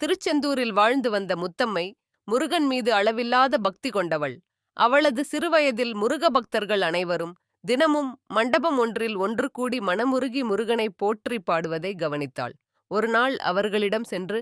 திருச்செந்தூரில் வாழ்ந்து வந்த முத்தம்மை முருகன் மீது அளவில்லாத பக்தி கொண்டவள். அவளது சிறுவயதில் முருக பக்தர்கள் அனைவரும் தினமும் மண்டபம் ஒன்றில் ஒன்று கூடி மனமுருகி முருகனை போற்றி பாடுவதை கவனித்தாள். ஒருநாள் அவர்களிடம் சென்று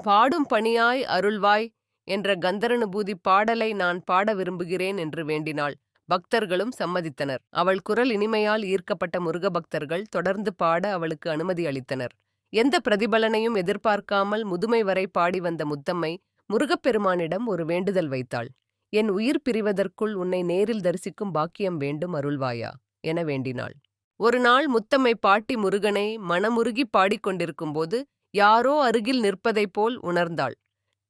பாடும் பணியாய் அருள்வாய் என்ற கந்தரனுபூதி பாடலை நான் பாட விரும்புகிறேன் என்று வேண்டினாள். பக்தர்களும் சம்மதித்தனர். அவள் குரல் இனிமையால் ஈர்க்கப்பட்ட முருக பக்தர்கள் தொடர்ந்து பாட அவளுக்கு அனுமதி அளித்தனர். எந்த பிரதிபலனையும் எதிர்பார்க்காமல் முதுமை வரை பாடி வந்த முத்தம்மை முருகப்பெருமானிடம் ஒரு வேண்டுதல் வைத்தாள். என் உயிர் பிரிவதற்குள் உன்னை நேரில் தரிசிக்கும் பாக்கியம் வேண்டும் அருள்வாயா? என வேண்டினாள். ஒரு நாள் முத்தம்மை பாட்டி முருகனை மனமுருகி பாடிக்கொண்டிருக்கும்போது யாரோ அருகில் நிற்பதைப் போல் உணர்ந்தாள்.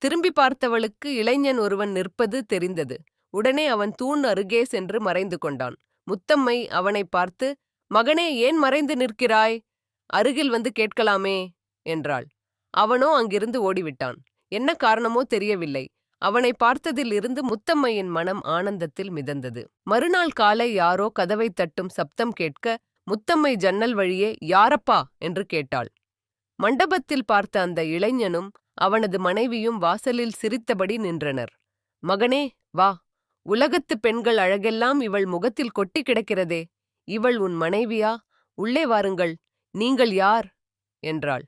திரும்பி பார்த்தவளுக்கு இளைஞன் ஒருவன் நிற்பது தெரிந்தது. உடனே அவன் தூண் அருகே சென்று மறைந்து கொண்டான். முத்தம்மை அவனை பார்த்து மகனே ஏன் மறைந்து நிற்கிறாய்? அருகில் வந்து கேட்கலாமே என்றாள். அவனோ அங்கிருந்து ஓடிவிட்டான். என்ன காரணமோ தெரியவில்லை. அவனை பார்த்ததில் இருந்து முத்தம்மையின் மனம் ஆனந்தத்தில் மிதந்தது. மறுநாள் காலை யாரோ கதவை தட்டும் சப்தம் கேட்க முத்தம்மை ஜன்னல் வழியே யாரப்பா? என்று கேட்டாள். மண்டபத்தில் பார்த்த அந்த இளைஞனும் அவனது மனைவியும் வாசலில் சிரித்தபடி நின்றனர். மகனே வா. உலகத்து பெண்கள் அழகெல்லாம் இவள் முகத்தில் கொட்டி கிடக்கிறதே. இவள் உன் மனைவியா? உள்ளே வாருங்கள். நீங்கள் யார்? என்றாள்.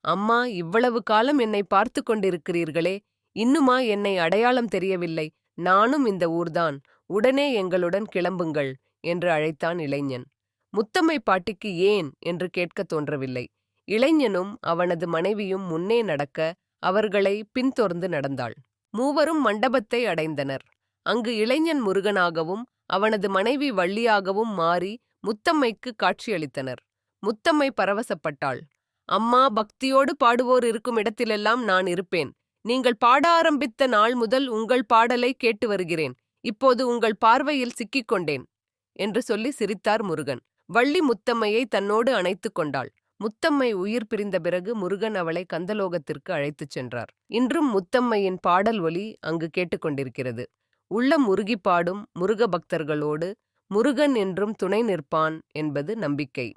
அம்மா இவ்வளவு காலம் என்னை பார்த்து கொண்டிருக்கிறீர்களே இன்னுமா என்னை அடையாளம் தெரியவில்லை. நானும் இந்த ஊர்தான். உடனே எங்களுடன் கிளம்புங்கள் என்று அழைத்தான் இளைஞன். முத்தம்மை பாட்டிக்கு ஏன்? என்று கேட்கத் தோன்றவில்லை. இளைஞனும் அவனது மனைவியும் முன்னே நடக்க அவர்களை பின்தொடர்ந்து நடந்தாள். மூவரும் மண்டபத்தை அடைந்தனர். அங்கு இளைஞன் முருகனாகவும் அவனது மனைவி வள்ளியாகவும் மாறி முத்தம்மைக்கு காட்சியளித்தனர். முத்தம்மை பரவசப்பட்டாள். அம்மா பக்தியோடு பாடுவோர் இருக்கும் இடத்திலெல்லாம் நான் இருப்பேன். நீங்கள் பாட ஆரம்பித்த நாள் முதல் உங்கள் பாடலை கேட்டு வருகிறேன். இப்போது உங்கள் பார்வையில் சிக்கிக் கொண்டேன். என்று சொல்லி சிரித்தார் முருகன். வள்ளி முத்தம்மையை தன்னோடு அணைத்துக் கொண்டாள். முத்தம்மை உயிர் பிரிந்த பிறகு முருகன் அவளை கந்தலோகத்திற்கு அழைத்துச் சென்றார். இன்றும் முத்தம்மையின் பாடல் ஒலி அங்கு கேட்டுக்கொண்டிருக்கிறது உள்ளம் உருகி பாடும் முருக பக்தர்களோடு முருகன் என்றும் துணை நிற்பான் என்பது நம்பிக்கை.